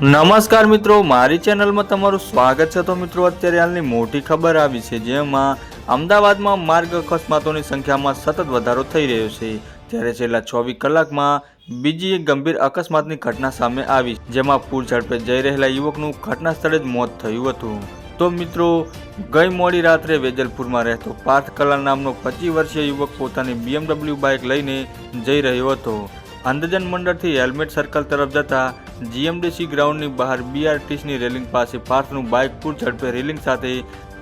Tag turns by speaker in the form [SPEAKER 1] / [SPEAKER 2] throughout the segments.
[SPEAKER 1] નમસ્કાર મિત્રો, મારી ચેનલમાં તમારું સ્વાગત છે. તો મિત્રો, અત્યારે હાલની મોટી ખબર આવી છે, જેમાં અમદાવાદમાં માર્ગ અકસ્માતોની સંખ્યામાં સતત વધારો થઈ રહ્યો છે. ત્યારે છેલ્લા ચોવીસ કલાકમાં બીજી એક ગંભીર અકસ્માતની ઘટના સામે આવી જેમાં પૂર ઝડપે જઈ રહેલા યુવકનું ઘટના સ્થળે જ મોત થયું હતું. તો મિત્રો, ગઈ મોડી રાત્રે વેજલપુરમાં રહેતો પાર્થ કલા નામનો પચીસ વર્ષીય યુવક પોતાની બીએમડબલ્યુ બાઇક લઈને જઈ રહ્યો હતો. અંધજન મંડળથી હેલ્મેટ સર્કલ તરફ જતા જીએમડીસી ગ્રાઉન્ડની બહાર બીઆરટીસની રેલિંગ પાસે પાર્થનું બાઇક પૂર ઝડપે રેલિંગ સાથે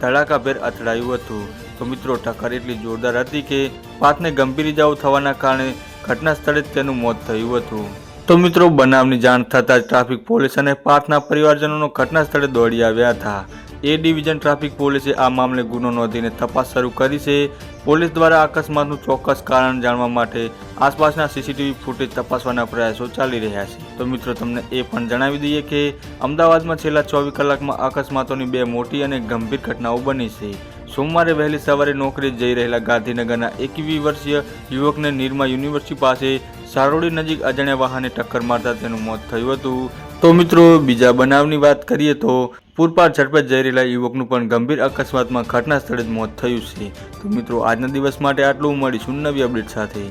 [SPEAKER 1] ધડાકાભેર અથડાયું હતું. તો મિત્રો ટક્કર એટલી જોરદાર હતી કે પાર્થને ગંભીર ઇજાઓ થવાના કારણે ઘટના સ્થળે જ તેનું મોત થયું હતું. તો મિત્રો, બનાવની જાણ થતાં ટ્રાફિક પોલીસ અને પાર્થના પરિવારજનોનો ઘટના સ્થળે દોડી આવ્યા હતા. એ ડિવિઝન ટ્રાફિક પોલીસે આ મામલે ગુનો નોંધીને તપાસ શરૂ કરી છે. પોલીસ દ્વારા અકસ્માતનું ચોક્કસ કારણ જાણવા માટે આસપાસના સીસીટીવી ફૂટેજ તપાસવાના પ્રયાસો ચાલી રહ્યા છે. તો મિત્રો, તમને એ પણ જણાવી દઈએ કે અમદાવાદમાં છેલ્લા ચોવીસ કલાકમાં અકસ્માતોની બે મોટી અને ગંભીર ઘટનાઓ બની છે. સોમવારે વહેલી સવારે નોકરી જઈ રહેલા ગાંધીનગરના એકવીસ વર્ષીય યુવકને નિરમા યુનિવર્સિટી પાસે સારોડી નજીક અજાણ્યા વાહને ટક્કર મારતા તેનું મોત થયું હતું. તો મિત્રો, બીજા બનાવની વાત કરીએ તો પૂરપાટ ઝડપે જઈ રહેલા યુવકનું પણ ગંભીર અકસ્માતમાં ઘટના સ્થળે જ મોત થયું છે. તો મિત્રો, આજના દિવસ માટે આટલું. મળીશું નવી અપડેટ સાથે.